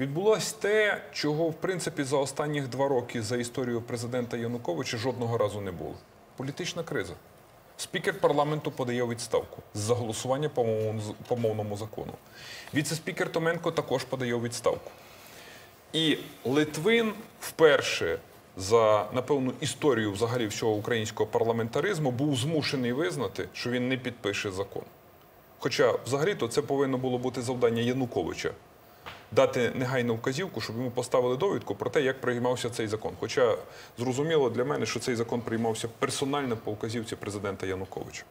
Відбулось те, чого в принципі за останніх два роки за історію президента Януковича жодного разу не було. Політична криза. Спікер парламенту подає відставку за голосування по мовному, закону. Віце-спікер Томенко також подає відставку. І Литвин вперше за напевно історію взагалі всього українського парламентаризму був змушений визнати, що він не підпише закон. Хоча взагалі-то це повинно було бути завдання Януковича дати негайну вказівку, щоб йому поставили довідку про те, як приймався цей закон. Хоча зрозуміло для мене, що цей закон приймався персонально по вказівці президента Януковича.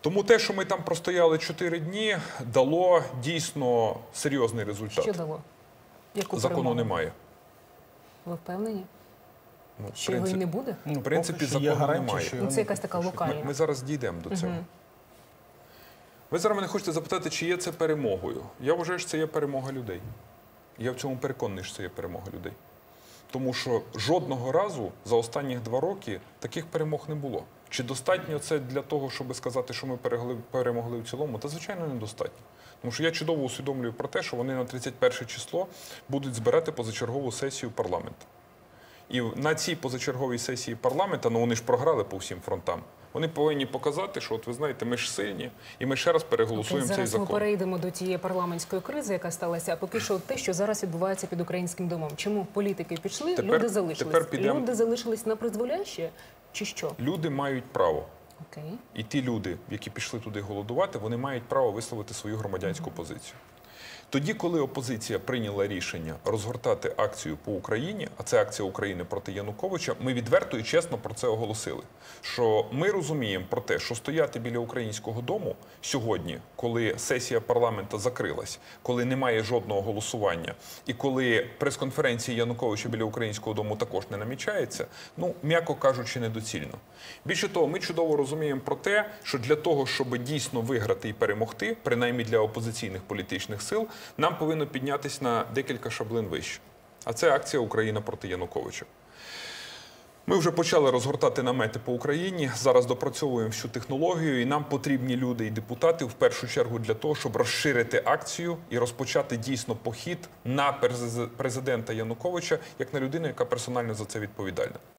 Тому те, що ми там простояли 4 дні, дало дійсно серйозний результат. Що дало? Яку Закону перемогу? немає. Ви впевнені? Ну, Що його і не буде? В принципі, закону гарантія, немає. що Ну, це якась така локальна. Ми, ми зараз дійдемо до цього. Ви зараз мене хочете запитати, чи є це перемогою. Я вважаю, що це є перемога людей. Я в цьому переконаний, що це є перемога людей. Тому що жодного разу за останні два роки таких перемог не було. Чи достатньо це для того, щоб сказати, що ми перемогли в цілому? Та звичайно недостатньо. Тому що я чудово усвідомлюю про те, що вони на 31 число будуть збирати позачергову сесію парламенту. І на цій позачерговій сесії парламенту, ну вони ж програли по всім фронтам. Вони повинні показати, що от ви знаєте, ми ж сильні, і ми ще раз переголосуємо Окей, цей зараз ми перейдемо до тієї парламентської кризи, яка сталася. А поки що те, що зараз відбувається під українським домом. Чому політики пішли, Тепер- люди залишились? тепер підемо- Люди залишились на призволяще чи що? Люди мають право. Окей. І ті люди, які пішли туди голодувати, вони мають право висловити свою громадянську позицію. Тоді, коли опозиція прийняла рішення розгортати акцію по Україні, а це акція України проти Януковича, ми відверто і чесно про це оголосили. Що ми розуміємо про те, що стояти біля українського дому сьогодні, коли сесія парламенту закрилась, коли немає жодного голосування, і коли прес-конференції Януковича біля українського дому також не намічається, ну м'яко кажучи, недоцільно. Більше того, ми чудово розуміємо про те, що для того, щоб дійсно виграти і перемогти, принаймні для опозиційних політичних сил, нам повинно піднятися на декілька шаблин вище. А це акція Україна проти Януковича. Ми вже почали розгортати намети по Україні. Зараз допрацьовуємо всю технологію, і нам потрібні люди і депутати в першу чергу для того, щоб розширити акцію і розпочати дійсно похід на президента Януковича як на людину, яка персонально за це відповідальна.